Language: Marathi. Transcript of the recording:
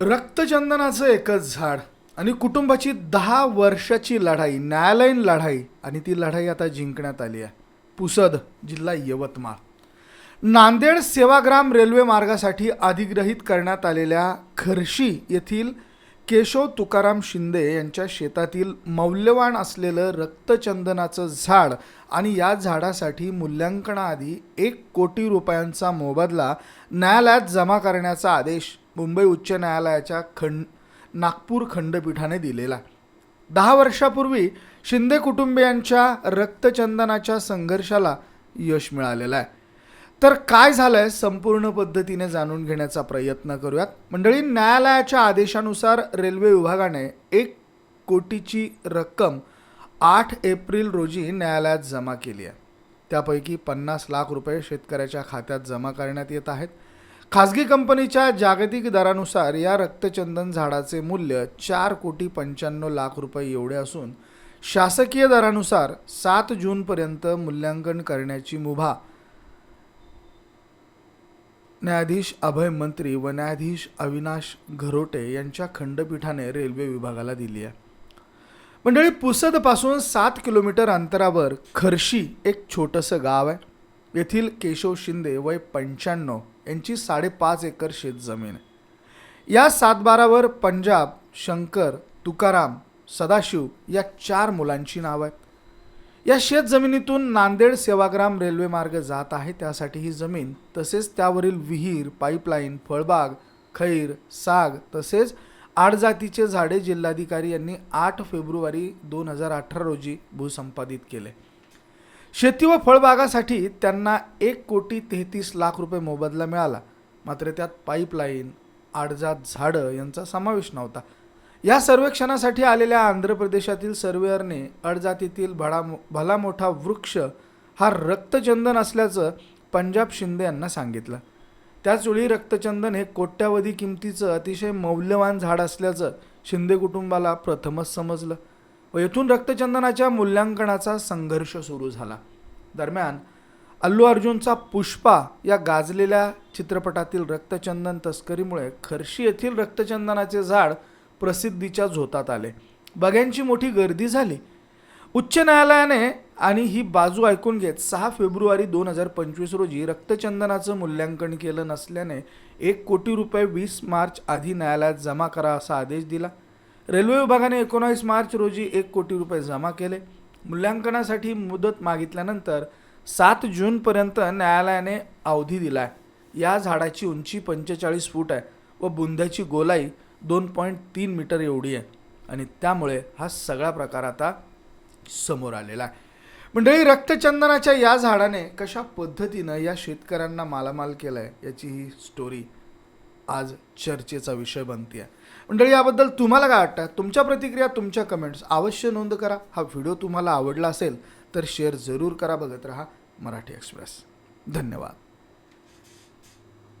रक्तचंदनाचं एकच झाड आणि कुटुंबाची दहा वर्षाची लढाई न्यायालयीन लढाई आणि ती लढाई आता जिंकण्यात आली आहे. पुसद जिल्हा यवतमाळ. नांदेड सेवाग्राम रेल्वे मार्गासाठी अधिग्रहित करण्यात आलेल्या खर्शी येथील केशव तुकाराम शिंदे यांच्या शेतातील मौल्यवान असलेलं रक्तचंदनाचं झाड आणि या झाडासाठी मूल्यांकनाआधी एक कोटी रुपयांचा मोबदला न्यायालयात जमा करण्याचा आदेश मुंबई उच्च न्यायालयाच्या खंड नागपूर खंडपीठाने दिलेला. दहा वर्षापूर्वी शिंदे कुटुंबियांच्या रक्तचंदनाच्या संघर्षाला यश मिळालेलं आहे तर काय झालं आहे संपूर्ण पद्धतीने जाणून घेण्याचा प्रयत्न करूयात. मंडळी न्यायालयाच्या आदेशानुसार रेल्वे विभागाने एक कोटीची रक्कम आठ एप्रिल रोजी न्यायालयात जमा केली आहे. त्यापैकी पन्नास लाख रुपये शेतकऱ्याच्या खात्यात जमा करण्यात येत आहेत. खाजगी कंपनीच्या जागतिक दरानुसार या रक्तचंदन झाडाचे मूल्य चार कोटी पंच्याण्णव लाख रुपये एवढे असून शासकीय दरानुसार सात जूनपर्यंत मूल्यांकन करण्याची मुभा न्यायाधीश अभय मंत्री व न्यायाधीश अविनाश घरोटे यांच्या खंडपीठाने रेल्वे विभागाला दिली आहे. मंडळी पुसदपासून सात किलोमीटर अंतरावर खर्शी एक छोटंसं गाव आहे. येथील केशव शिंदे वय पंच्याण्णव. यांची साडेपाच एकर शेतजमीन आहे. या सातबारावर पंजाब शंकर तुकाराम सदाशिव या चार मुलांची नावं आहेत. या शेतजमिनीतून नांदेड सेवाग्राम रेल्वे मार्ग जात आहे. त्यासाठी ही जमीन तसेच त्यावरील विहीर पाईपलाईन फळबाग खैर साग तसेच आडजातीचे झाडे जिल्हाधिकारी यांनी आठ फेब्रुवारी दोन हजार अठरा रोजी भूसंपादित केले. शेती व फळबागासाठी त्यांना एक कोटी तेहतीस लाख रुपये मोबदला मिळाला. मात्र त्यात पाईपलाईन आडजात झाडं यांचा समावेश नव्हता. या सर्वेक्षणासाठी आलेल्या आंध्र प्रदेशातील सर्वेअरने अडजातीतील भडा भला मोठा वृक्ष हा रक्तचंदन असल्याचं पंजाब शिंदे यांना सांगितलं. त्याचवेळी रक्तचंदन हे कोट्यावधी किमतीचं अतिशय मौल्यवान झाड असल्याचं शिंदे कुटुंबाला प्रथमच समजलं. व येथून रक्तचंदनाच्या मूल्यांकनाचा संघर्ष सुरू झाला. दरम्यान अल्लू अर्जुनचा पुष्पा या गाजलेल्या चित्रपटातील रक्तचंदन तस्करीमुळे खर्शी येथील रक्तचंदनाचे झाड प्रसिद्धीच्या झोतात आले. बघ्यांची मोठी गर्दी झाली. उच्च न्यायालयाने आणि ही बाजू ऐकून घेत सहा फेब्रुवारी दोन हजार पंचवीस रोजी रक्तचंदनाचं मूल्यांकन केलं नसल्याने एक कोटी रुपये वीस मार्च आधी न्यायालयात जमा करा असा आदेश दिला. रेल्वे विभागाने एकोणावीस मार्च रोजी एक कोटी रुपये जमा केले. मूल्यांकनासाठी मुदत मागितल्यानंतर सात जूनपर्यंत न्यायालयाने अवधी दिला आहे या झाडाची उंची पंचेचाळीस फूट आहे व बुंध्याची गोलाई दोन पॉईंट तीन मीटर एवढी आहे. आणि त्यामुळे हा सगळा प्रकार आता समोर आलेला आहे. मंडळी रक्तचंदनाच्या या झाडाने कशा पद्धतीनं या शेतकऱ्यांना मालामाल केला आहे याची ही स्टोरी आज चर्चेचा विषय बनते आहे मंडळी याबद्दल तुम्हाला काय वाटतं? तुमच्या प्रतिक्रिया तुमच्या कमेंट्स अवश्य नोंद करा. हा व्हिडिओ तुम्हाला आवडला असेल तर शेअर जरूर करा. बघत राहा मराठी एक्सप्रेस धन्यवाद.